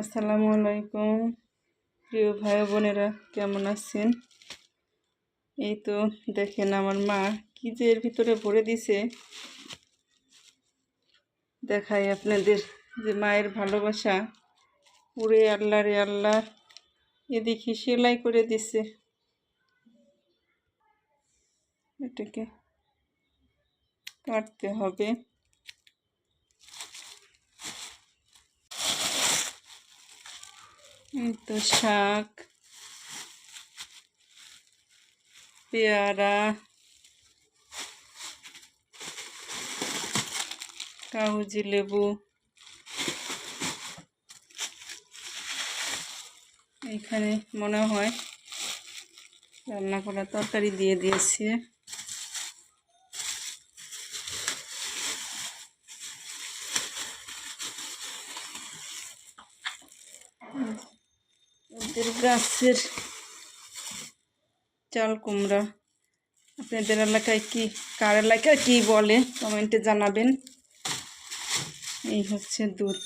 আসসালামু আলাইকুম। প্রিয় ভাই বোনেরা, কেমন আছেন? এই তো দেখেন আমার মা কি যে এর ভিতরে ভরে দিছে। দেখাই আপনাদের যে মায়ের ভালোবাসা। পুরে আল্লাহ রে আল্লাহ, এদিকে সেলাই করে দিছে। এটাকে কাটতে হবে। তো শাক পেয়ারা কাগজি লেবু এখানে মনে হয় রান্না করা তরকারি দিয়ে দিয়েছি। ওদের গাছের চাল কুমড়া। আপনাদের এলাকায় কি, কার এলাকায় কি বলে কমেন্টে জানাবেন। এই হচ্ছে দুধ।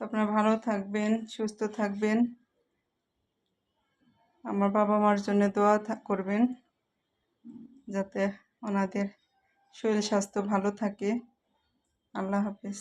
আপনারা ভালো থাকবেন, সুস্থ থাকবেন। আমার বাবা মার জন্য দোয়া করবেন, যাতে ওনাদের শরীর স্বাস্থ্য ভালো থাকে। আল্লাহ হাফিজ।